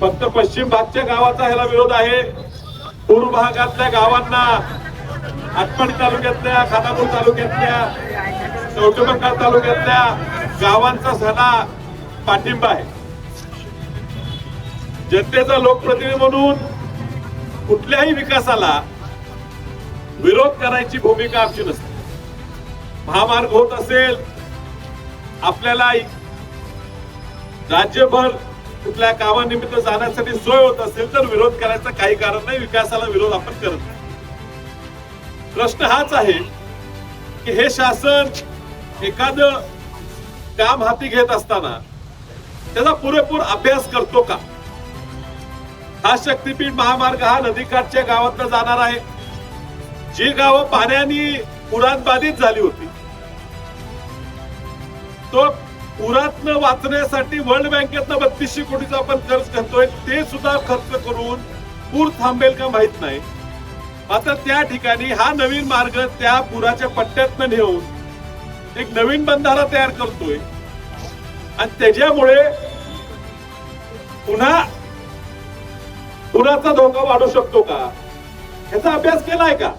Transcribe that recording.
फक्त पश्चिम भागच्या गावाचा ह्याला विरोध आहे. पूर्व भागातल्या गावांना आटपाडी तालुक्यातल्या खानापूर तालुक्यातल्या कौटुंबकार तालुक्यातल्या गावांचा सणा पाठिंबा आहे. जनतेचा लोकप्रतिनिधी म्हणून कुठल्याही विकासाला विरोध करायची भूमिका आमची नसते. महामार्ग होत असेल आपल्याला राज्यभर कुठल्या कामानिमित्त जाण्यासाठी सोय होत असेल तर विरोध करायचं काही कारण नाही. विकासाला विरोध आपण करत नाही. प्रश्न हाच आहे की हे शासन एखाद काम हाती घेत असताना त्याचा पुरेपूर अभ्यास करतो का? हा शक्तीपीठ महामार्ग हा नदीकाठच्या गावातनं जाणार आहे. जी गावं पाण्याने पुरात बाधित झाली होती तो पुरातनं वाचण्यासाठी वर्ल्ड बँकेतनं बत्तीसशे कोटीचा आपण खर्च करतोय ते सुद्धा खर्च करून पूर थांबेल का माहीत नाही. आता त्या ठिकाणी हा नवीन मार्ग त्या पुराच्या पट्ट्यातनं नेऊन एक नवीन बंधारा तयार करतोय. आणि त्याच्यामुळे पुन्हा पुराचा धोका वाढू शकतो का? ह्याचा अभ्यास केलाय का?